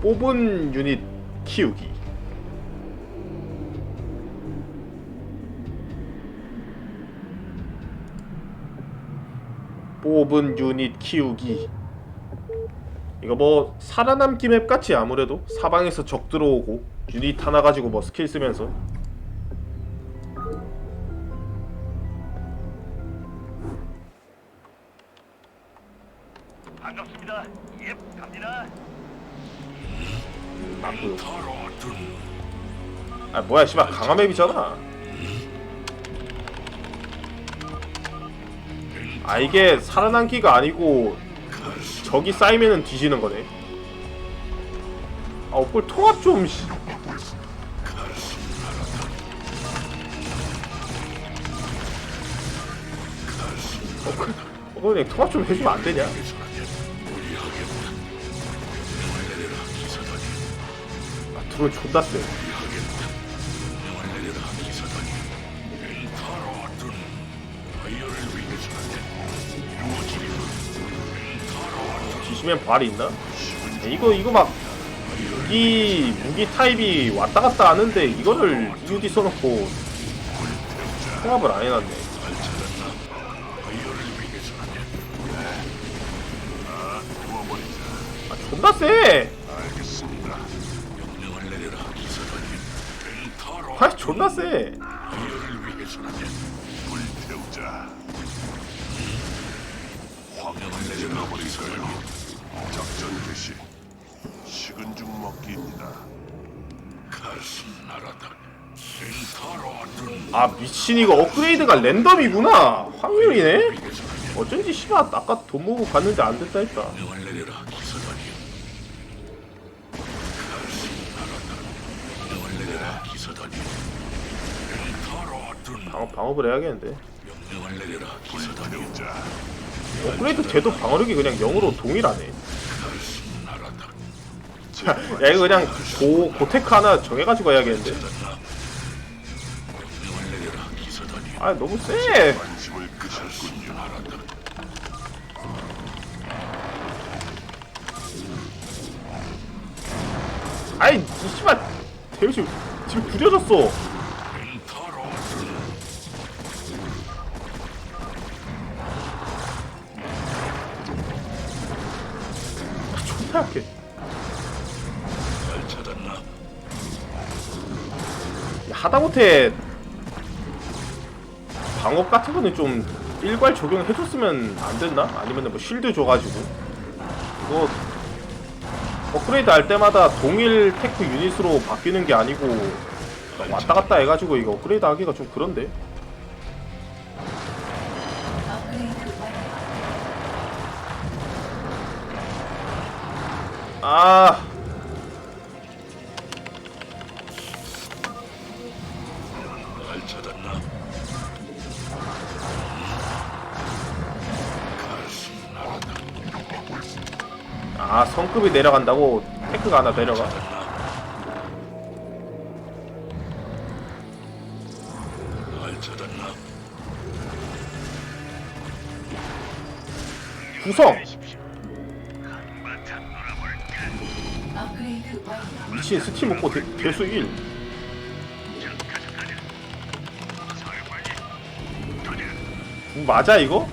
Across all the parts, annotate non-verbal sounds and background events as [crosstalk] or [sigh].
뽑은 유닛 키우기. 뽑은 유닛 키우기. 이거 뭐 살아남기 맵 같지 아무래도 사방에서 적 들어오고 유닛 하나 가지고 뭐 스킬 쓰면서 아 뭐야 씨발 강화 맵이잖아 아 이게 살아남기가 아니고 적이 쌓이면은 뒤지는 거네 아 엇볼 통합 좀 씨. 어, 그, 어, 그냥 통합 좀 해주면 안 되냐? 아, 드론 존나 세. 뒤시면 발이 있나? 이거 이거 막이 무기 타입이 왔다 갔다 하는데 이거를 EUD 써놓고 통합을 안 해놨네. 아 존나 세. 아 존나 세. 화면을 내려버리세요. 작전 개시. 식은 죽 먹기입니다. 가슴 나라다. 센터로 아 미친 이거 업그레이드가 랜덤이구나. 확률이네. 어쩐지 씨발 아까 돈 모으고 갔는데 안 됐다 했다. 방어 방어를 해야겠는데. 업그레이드 돼도 방어력이 그냥 0으로 동일하네. 나라다. 야 이거 그냥 고 고테크 하나 정해가지고 기사단이. 아 너무 세. 아이 이 씨발 대우씨 지금 구려졌어. 엔터로 존나 약해. 하다못해. 방업 같은 거는 좀 일괄 적용해줬으면 안 됐나? 아니면 뭐 실드 줘가지고. 이거 업그레이드 할 때마다 동일 테크 유닛으로 바뀌는 게 아니고 왔다 갔다 해가지고 이거 업그레이드 하기가 좀 그런데. 아 아 성급이 내려간다고 테크가 하나 내려가? 구성. 미친 스팀 먹고 대, 대수 1 사령관님, 도전. 맞아 이거?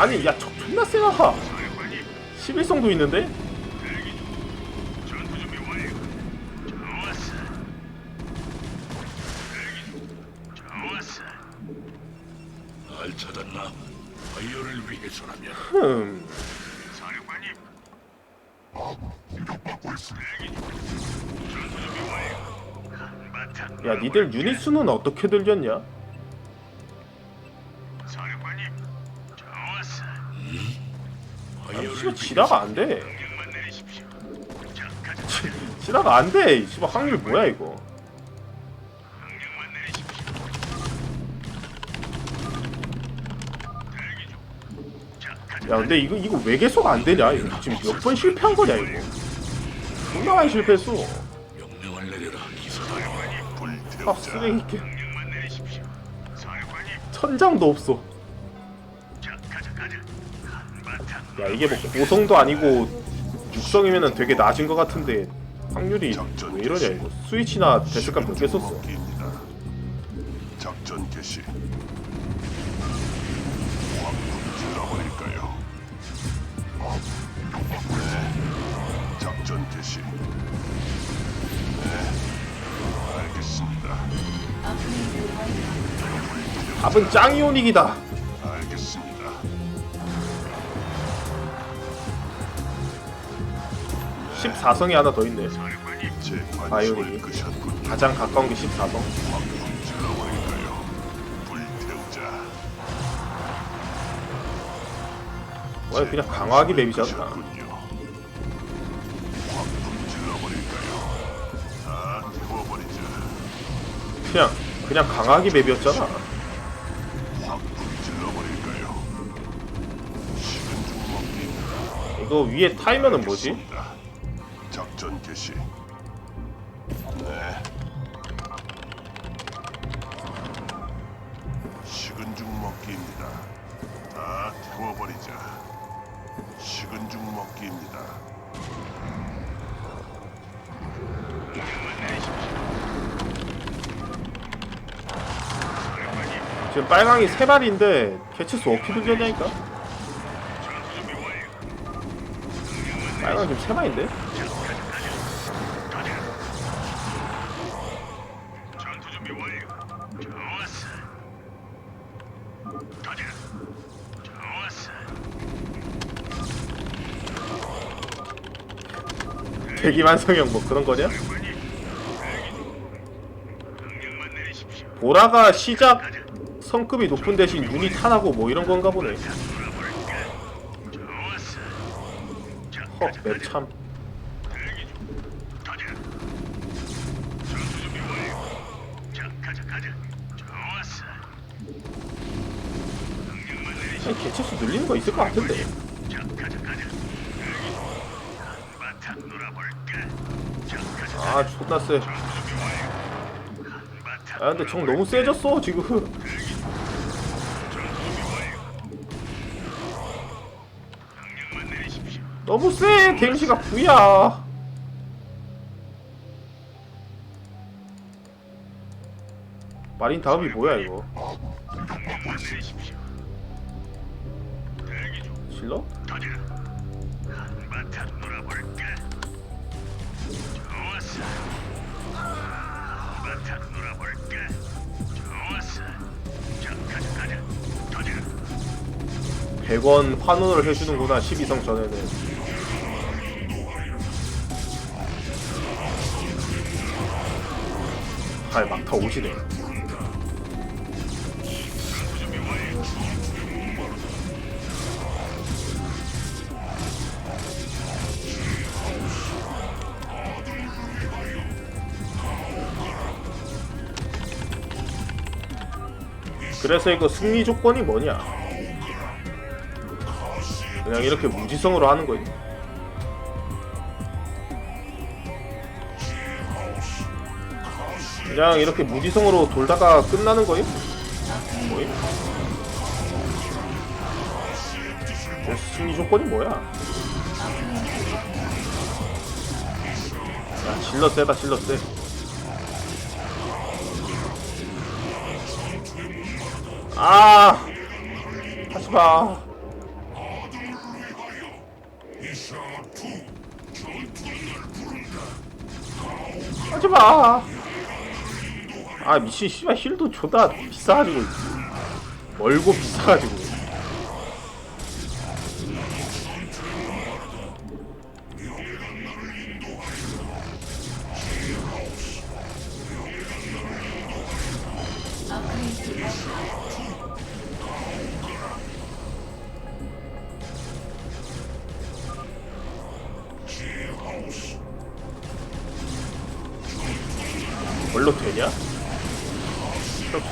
아니 야 적 존나 세다 사령관님, 11성도 있는데? 날 찾았나? 바이오를 위해서라면. 흠 사령관님. 야 니들 유닛 수는 어떻게 들렸냐? 안돼 명령만 내리십시오. 자, 가자. 지라가 안돼 씨발 확률 뭐야 이거. 야 근데 이거 이거 왜 계속 안 되냐 이거 지금 몇 번 실패한 거냐 이거 존나 많이 실패했어 아 쓰레기 게. 천장도 없어 야 이게 뭐 고성도 아니고 육성이면은 되게 낮은 것 같은데 확률이 왜 이러냐 이거 스위치나 데스감 몇개 썼어. 작전 개시. 확 불질러버릴까요? 네. 작전 개시. 네. 알겠습니다. 답은 짱이오닉이다. 14성이 하나 더 있네 제 끄셨군요. 가장 가까운 게 14성 확 불질러버릴까요? 불태우자. 왜 그냥 강화하기 맵이잖아 끄셨군요. 확 불질러버릴까요? 다 태워버리자. 그냥 그냥 강화하기 맵이었잖아. 이거 위에 타이면은 뭐지? 작전 개시. 네. 식은 죽 먹기입니다. 다 태워버리자. 식은 죽 먹기입니다. 지금 빨강이 세 마리인데 캐치수 어떻게 들렸냐니까 빨강 지금 세 마리인데? 전투 준비 완료. 좋았어. 가자. 좋았어. 대기만 성형 뭐 그런 거냐? 보라가 시작 성급이 높은 대신 유닛 하나고 뭐 이런 건가 보네 헉 대기 중. 가자. 전투 준비 완료. 자, 가자, 가자. 좋았어. 명령만 내리십시오. 늘리는 거 있을 것 같은데. 아 존나. 한바탕 아 근데 정 너무 세졌어 지금. 너무 세 데미지가 구야 마린 다음이 뭐야 이거 가자. 100원 환원을 해주는구나 12성 전에는. 아 막타 오지네 그래서 이거 승리 조건이 뭐냐 그냥 이렇게 무지성으로 하는 거임. 그냥 이렇게 무지성으로 돌다가 끝나는 거임? 뭐임? 그 승리 조건이 뭐야? 야, 질러 세다, 질러 세. 아! 하지 마. 하지마 아 미친 씨발 힐도 존나 비싸가지고 멀고 비싸가지고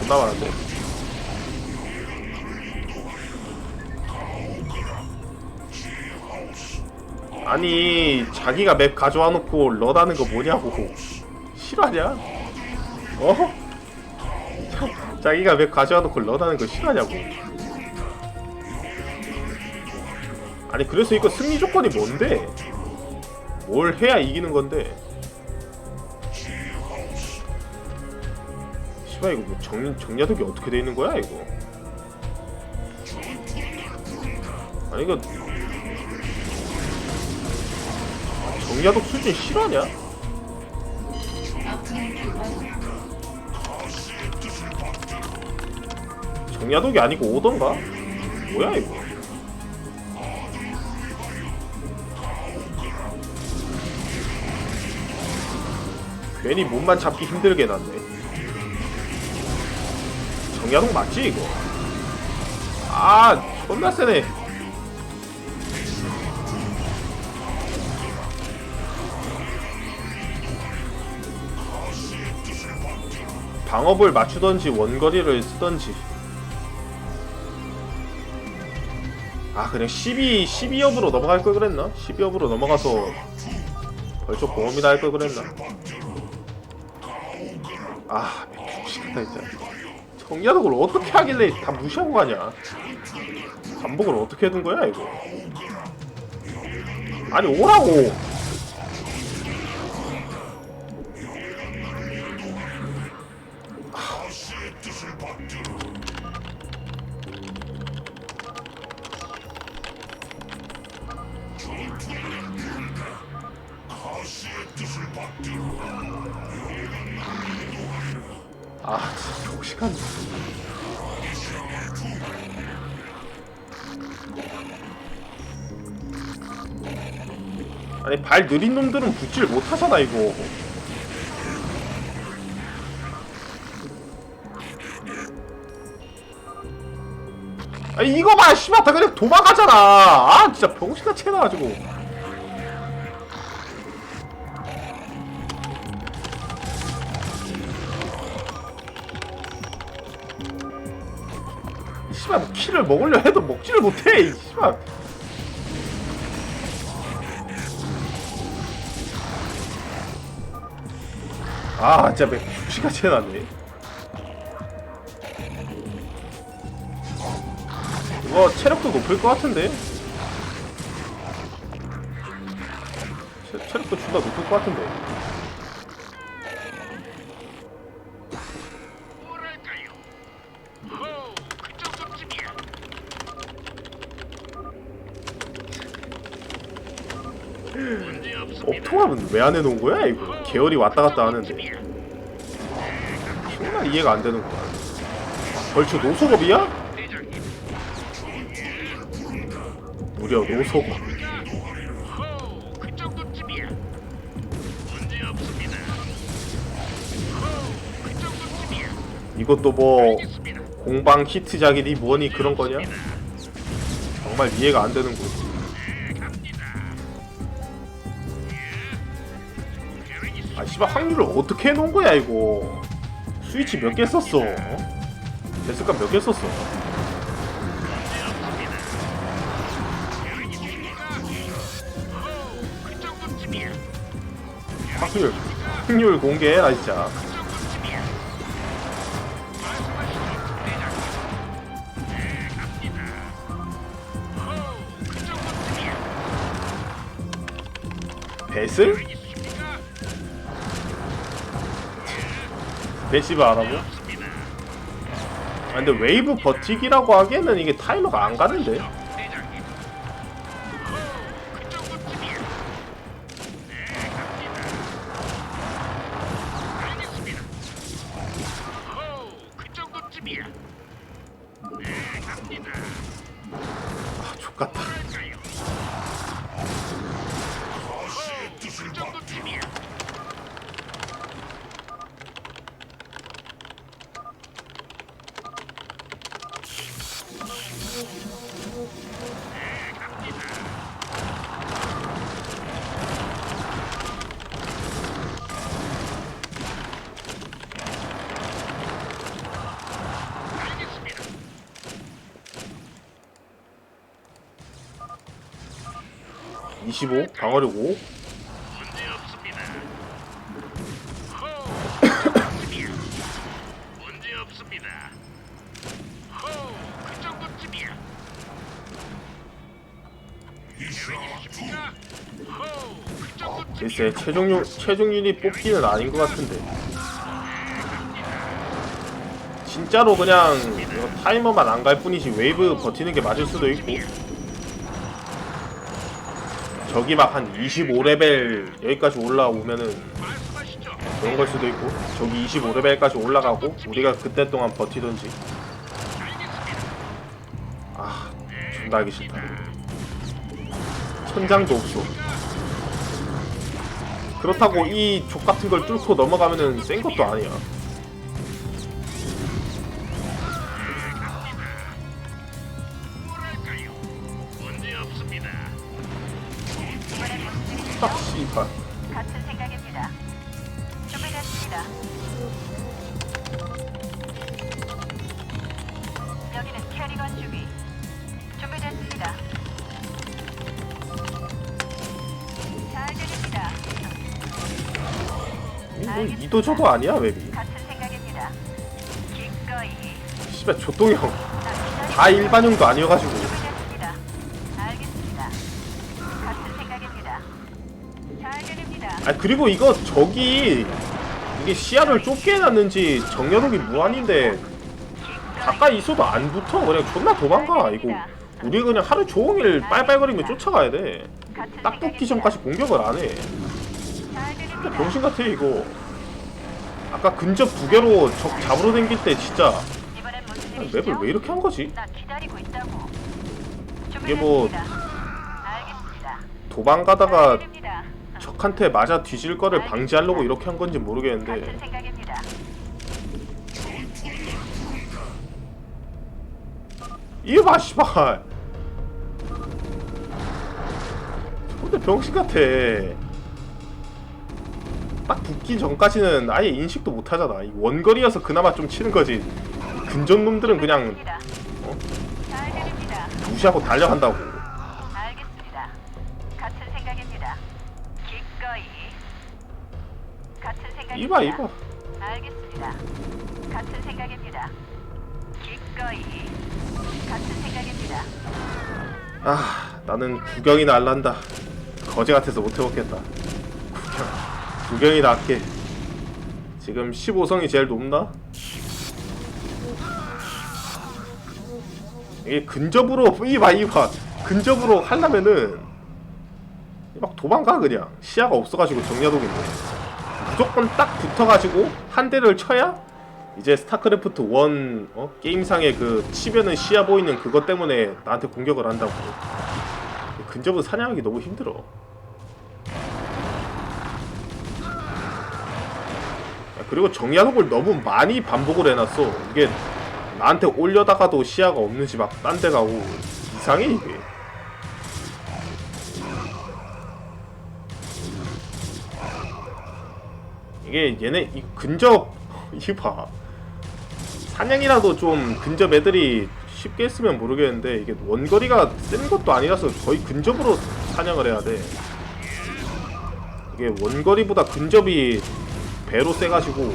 존나 많은데 아니 자기가 맵 가져와 놓고 러다는 거 뭐냐고 싫어하냐? 어? [laughs] 자기가 맵 가져와 놓고 러다는 거 싫어하냐고 아니 그래서 이거 승리 조건이 뭔데? 뭘 해야 이기는 건데? 씨발 이거 뭐 정, 정야독이 어떻게 돼 있는 거야 이거? 아니 이거 정야독 수준 실화냐? 정야독이 아니고 오던가? 뭐야 이거? 괜히 몸만 잡기 힘들게 해놨네. 정야동 맞지 이거? 아 존나 세네. 방업을 맞추던지 원거리를 쓰던지 아 그냥 12, 12업으로 넘어갈 걸 그랬나? 12업으로 넘어가서 벌써 공업이나 할걸 그랬나? 아, 미치겠다 진짜. 정야독을 어떻게 하길래 다 무시하고 가냐? 반복을 어떻게 해둔 거야 이거? 아니 오라고. 무식한. 아니 발 느린 놈들은 붙질 못하잖아 이거. 아니 이거 봐, 씨발 다 그냥 도망가잖아. 아 진짜 병신같이 해놔가지고. 씨발 뭐 키를 먹으려 해도 먹지를 못해. 이 씨발. 아 진짜 병신같이 해놨네. 이거 체력도 높을 것 같은데? 체, 체력도 존나 높을 것 같은데? 업통합은 왜 안 해놓은 거야 이거? 계열이 왔다 갔다 하는데. 정말 이해가 안 되는구만 벌써 노소급이야? 대장님, 무려 정도쯤이야. 이것도 뭐. 공방 히트작이니 뭐니 그런 거냐? 정말 이해가 안 되는군 씨발 확률을 어떻게 해놓은 거야 이거 스위치 몇 개 썼어? 데스값 몇개 썼어? 확률 확률 공개해라 진짜 그정 하고? 없습니다. 아 근데 웨이브 버티기라고 하기에는 이게 타이머가 안 가는데 대장님. 호, 25 방어리 5 글쎄 최종률 최종률이 뭐 뽑기는 아닌 것 같은데. 진짜로 그냥 타이머만 안 갈 뿐이지 웨이브 버티는 게 맞을 수도 있고. 저기 막한 25레벨 여기까지 올라오면은 그런 걸 수도 있고 저기 25레벨까지 올라가고 우리가 그때 동안 버티던지. 아 존나 하기 싫다. 천장도 없어. 그렇다고 이 족 같은 걸 뚫고 넘어가면은 센 것도 아니야 이거 이도저도 아니야 웹이 같은 생각입니다. 기꺼이 씨발 조똥형 다 일반형도 아니어가지고 준비됐습니다. 알겠습니다. 같은 생각입니다. 잘 들립니다. 아 그리고 이거 저기 이게 시야를 좁게 해놨는지 정렬옥이 무한인데 가까이 있어도 안 붙어 그냥 존나 도망가 이거 우리 그냥 하루 종일 빨빨거리며 쫓아가야 돼 같은 딱 붙기 생각입니다. 전까지 공격을 안해 잘 들립니다. 병신 같아 이거 아까 근접 두 개로 적 잡으러 댕길 때 진짜 맵을? 왜 이렇게 한 거지? 이게 뭐-. 도망가다가. 적한테 맞아 뒤질 거를 방지하려고 이렇게 한 건지 모르겠는데 같은 생각입니다. 이거 봐 씨발 근데 병신 같아 딱 붙기 전까지는 아예 인식도 못 하잖아 이 원거리여서 그나마 좀 치는 거지 근접 놈들은 그냥. 어? 무시하고 달려간다고 알겠습니다. 같은 생각입니다. 기꺼이. 같은. 이봐 이봐 알겠습니다. 같은 생각입니다. 기꺼이. 같은 생각입니다. 아 나는 구경이나 알란다 거지 같아서 못 해먹겠다 구경 구경이 낫게. 지금 15성이 제일 높나? 이게 근접으로 이봐 이봐. 근접으로 하려면은 막 도망가 그냥. 시야가 없어가지고 정야독인데 무조건 딱 붙어가지고 한 대를 쳐야 이제 스타크래프트 1 어? 게임상의 그 치면은 시야 보이는 그것 때문에 나한테 공격을 한다고. 근접은 사냥하기 너무 힘들어 그리고 정야독을 너무 많이 반복을 해놨어. 이게 나한테 올려다가도 시야가 없는지 막 딴 데 가고 이상해 이게. 이게 얘네 이 근접 [laughs] 이봐. 사냥이라도 좀 근접 애들이 쉽게 했으면 모르겠는데 이게 원거리가 센 것도 아니라서 거의 근접으로 사냥을 해야 돼. 이게 원거리보다 근접이 배로 세가지고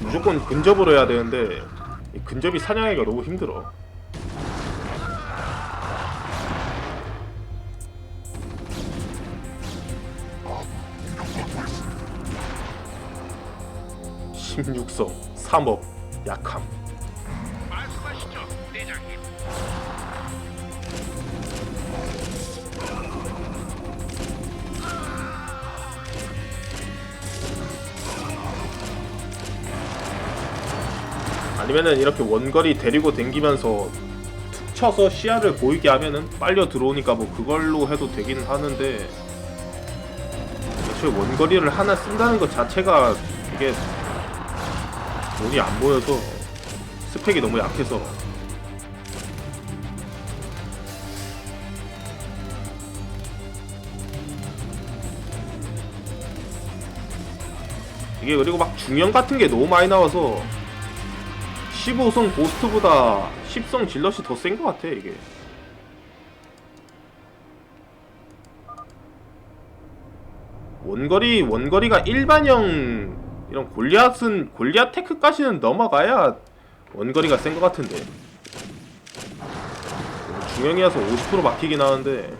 무조건 근접으로 해야 되는데 이 근접이 사냥하기가 너무 힘들어. (16성) (3업) 약함 아니면은 이렇게 원거리 데리고 댕기면서 툭 쳐서 시야를 보이게 하면은 빨려 들어오니까 뭐 그걸로 해도 되긴 하는데 애초에 원거리를 하나 쓴다는 것 자체가 이게 눈이 안 보여서 스펙이 너무 약해서. 이게 그리고 막 중형 같은 게 너무 많이 나와서 15성 고스트보다 10성 질럿이 더 센 것 같아 이게. 원거리 원거리가 일반형 이런 골리앗은 골리앗 테크까지는 넘어가야 원거리가 센 것 같은데. 중형이라서 50% 막히긴 하는데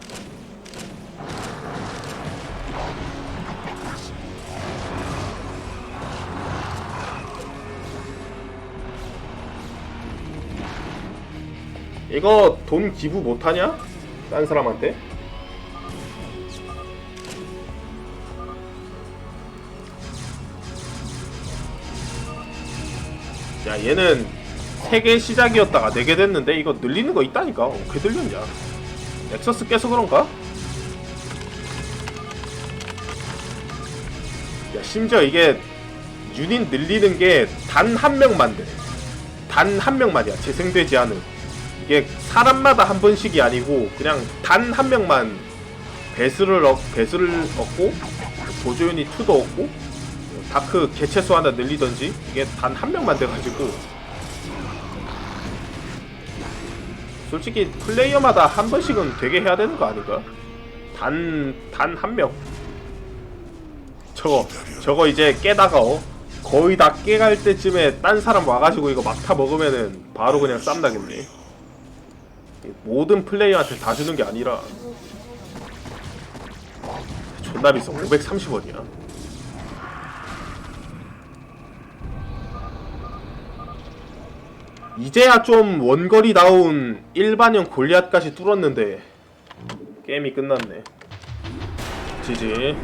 이거 돈 기부 못하냐? 딴 사람한테? 야 얘는 3개 시작이었다가 4개 됐는데 이거 늘리는 거 있다니까 어떻게 늘렸냐 넥서스 깨서 그런가? 야 심지어 이게 유닛 늘리는 게 단 한 명만 돼. 단 한 명만이야. 재생되지 않은. 이게 사람마다 한 번씩이 아니고 그냥 단 한 명만 배수를 얻, 배수를 얻고 보조 유닛 2도 얻고 다크 개체수 하나 늘리던지 이게 단 한 명만 돼가지고 솔직히 플레이어마다 한 번씩은 되게 해야 되는 거 아닌가? 단 단 한 명. 저거 저거 이제 깨다가 어 거의 다 깨갈 때쯤에 딴 사람 와가지고 이거 막타 먹으면은 바로 그냥 쌈 나겠네. 모든 플레이어한테 다 주는 게 아니라 존나 비싸 530원이야. 이제야 좀 원거리 나온 일반형 골리앗까지 뚫었는데 게임이 끝났네. 지지.